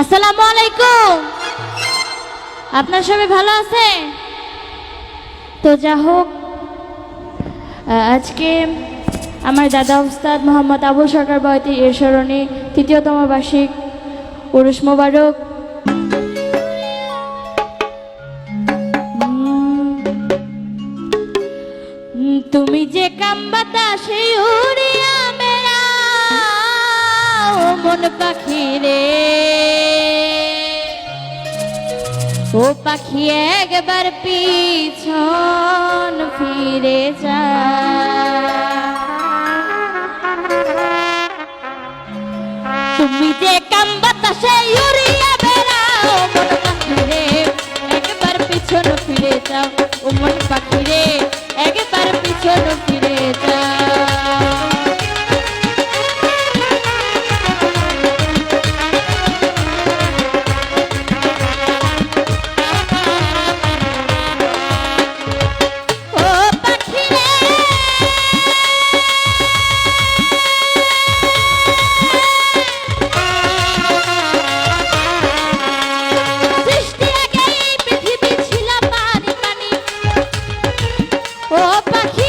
আসসালামু আলাইকুম। আপনার সবাই ভালো আছে তো যা হোক আজকে আমার দাদা উস্তাদ মোহাম্মদ আবু সরকার বয়তি এর স্মরণে তৃতীয়তম বার্ষিক উরুস মোবারক। তুমি যে কাম্বাতা সেই উড়িয়া মেয়া মন পাখি রে ও পাখি একবার পিছন ফিরে যা। তুমি যে কাম বাতাসে ইউরিয়া বেড়াও, মন পাখি রে একবার পিছন ফিরে যাও। ও মন পাখি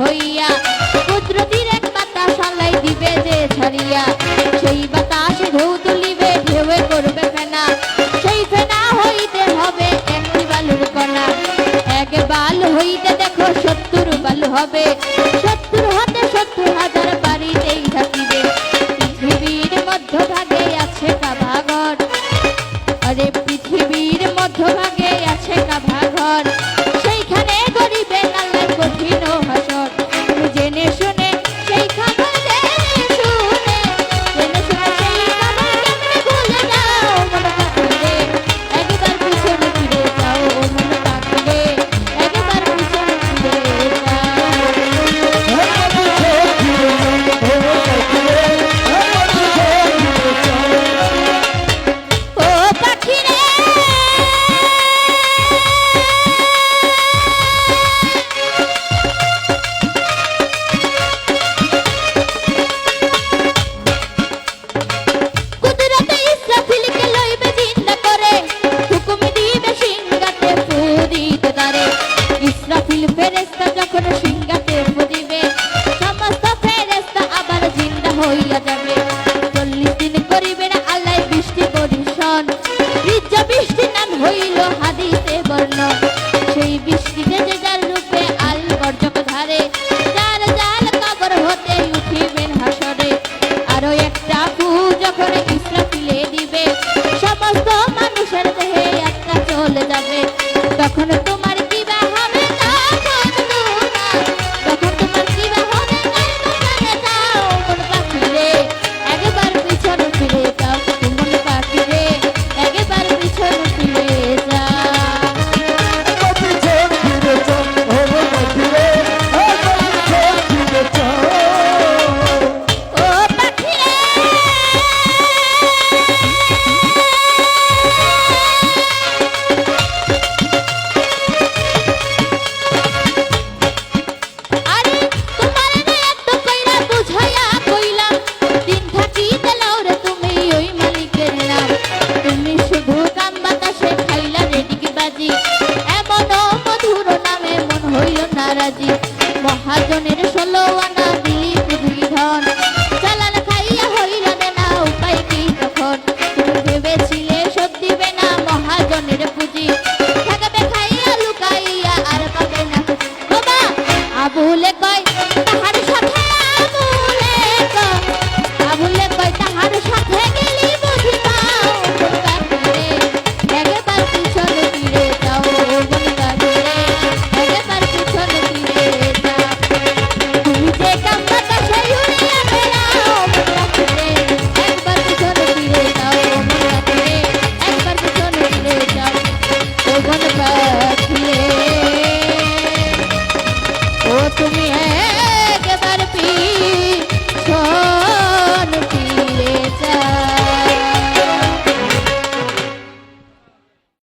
হইয়া, কুদরতির এক বাতাস আলাই দিবে যে ছাড়িয়া। সেই বাতাসে ঢেউ তুলিবে, ঢেউয়ে করবে ফেনা। সেই ফেনা হইতে হবে একটি বালুর কণা। এক বাল হইতে দেখো সত্তর বাল হবে। ওজনের ষোলো আনা দিলি দুই ধন চালান খাইয়া হইল না উপায় কি তখন? তুমি ভেবেছিলে সব দিবে না মহাজনের পুঁজি।